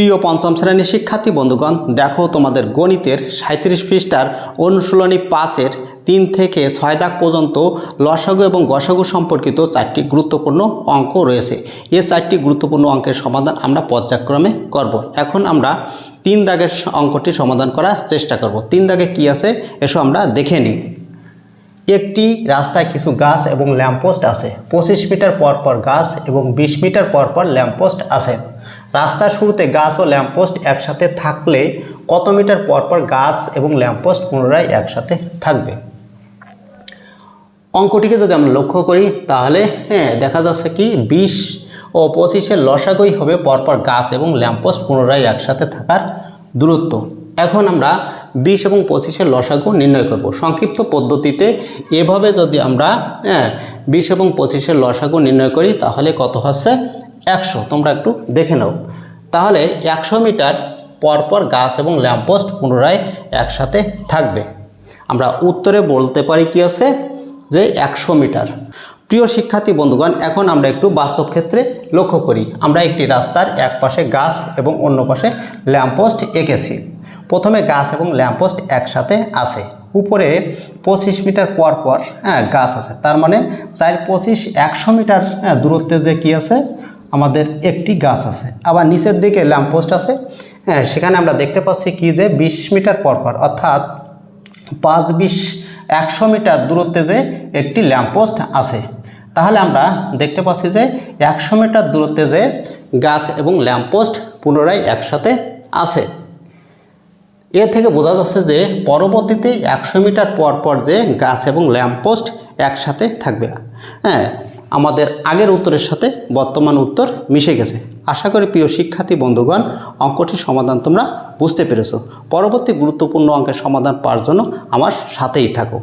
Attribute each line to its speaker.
Speaker 1: প্রিয় পঞ্চম শ্রেণির শিক্ষার্থী বন্ধুগণ, দেখো তোমাদের গণিতের সাঁত্রিশ পৃষ্ঠার অনুশীলনী পাঁচের তিন থেকে ছয় দাগ পর্যন্ত লসাগু এবং গসাগু সম্পর্কিত চারটি গুরুত্বপূর্ণ অঙ্ক রয়েছে। এই চারটি গুরুত্বপূর্ণ অঙ্কের সমাধান আমরা পর্যায়ক্রমে করব। এখন আমরা তিন দাগের অঙ্কটি সমাধান করার চেষ্টা করব। তিন দাগে কি আছে, এসো আমরা দেখে নিই। একটি রাস্তায় কিছু গাছ এবং ল্যাম্পপোস্ট আছে। পঁচিশ মিটার পর পর গাছ এবং বিশ মিটার পর পর ল্যাম্পপোস্ট আছে। রাস্তার শুরুতে গাছ ও ল্যাম্পপোস্ট একসাথে থাকলে কত মিটার পর পর গাছ এবং ল্যাম্পপোস্ট পুনরায় একসাথে থাকবে? অঙ্কটিকে যদি আমরা লক্ষ্য করি, তাহলে হ্যাঁ দেখা যাচ্ছে কি বিশ ও পঁচিশের লসাগই হবে পরপর গাছ এবং ল্যাম্পপোস্ট পুনরায় একসাথে থাকার দূরত্ব। এখন আমরা বিশ এবং পঁচিশের লসাগু নির্ণয় করব। সংক্ষিপ্ত পদ্ধতিতে এভাবে যদি আমরা হ্যাঁ বিশ এবং পঁচিশের লসাগু নির্ণয় করি, তাহলে কত হচ্ছে? একশো, তোমরা একটু দেখে নাও। তাহলে একশো মিটার পরপর গাছ এবং ল্যাম্পপোস্ট পুনরায় একসাথে থাকবে। আমরা উত্তরে বলতে পারি কি আছে? যে একশো মিটার। প্রিয় শিক্ষার্থী বন্ধুগণ, এখন আমরা একটু বাস্তব ক্ষেত্রে লক্ষ্য করি। আমরা একটি রাস্তার এক পাশে গাছ এবং অন্য পাশে ল্যাম্পপোস্ট এঁকেছি। প্রথমে গাছ এবং ল্যাম্পপোস্ট একসাথে আছে। উপরে পঁচিশ মিটার পর পর হ্যাঁ গাছ আছে। তার মানে চার পঁচিশ একশো মিটার হ্যাঁ দূরত্বে যে কী আছে? আমাদের একটি গাছ আছে। আবার নিচের দিকে ল্যাম্পপোস্ট আছে। হ্যাঁ সেখানে আমরা দেখতে পাচ্ছি কি যে বিশ মিটার পর পর, অর্থাৎ পাঁচ বিশ একশো মিটার দূরত্বে যে একটি ল্যাম্পপোস্ট আছে। তাহলে আমরা দেখতে পাচ্ছি যে একশো মিটার দূরত্বে যে গাছ এবং ল্যাম্পপোস্ট পুনরায় একসাথে আছে। এ থেকে বোঝা যাচ্ছে যে পরবর্তীতে একশো মিটার পর পর যে গাছ এবং ল্যাম্পপোস্ট একসাথে থাকবে। হ্যাঁ আমাদের আগের উত্তরের সাথে বর্তমান উত্তর মিশে গেছে। আশা করি প্রিয় শিক্ষার্থী বন্ধুগণ, অঙ্কটির সমাধান তোমরা বুঝতে পেরেছ। পরবর্তী গুরুত্বপূর্ণ অঙ্কের সমাধান পাওয়ার জন্য আমার সাথেই থাকো।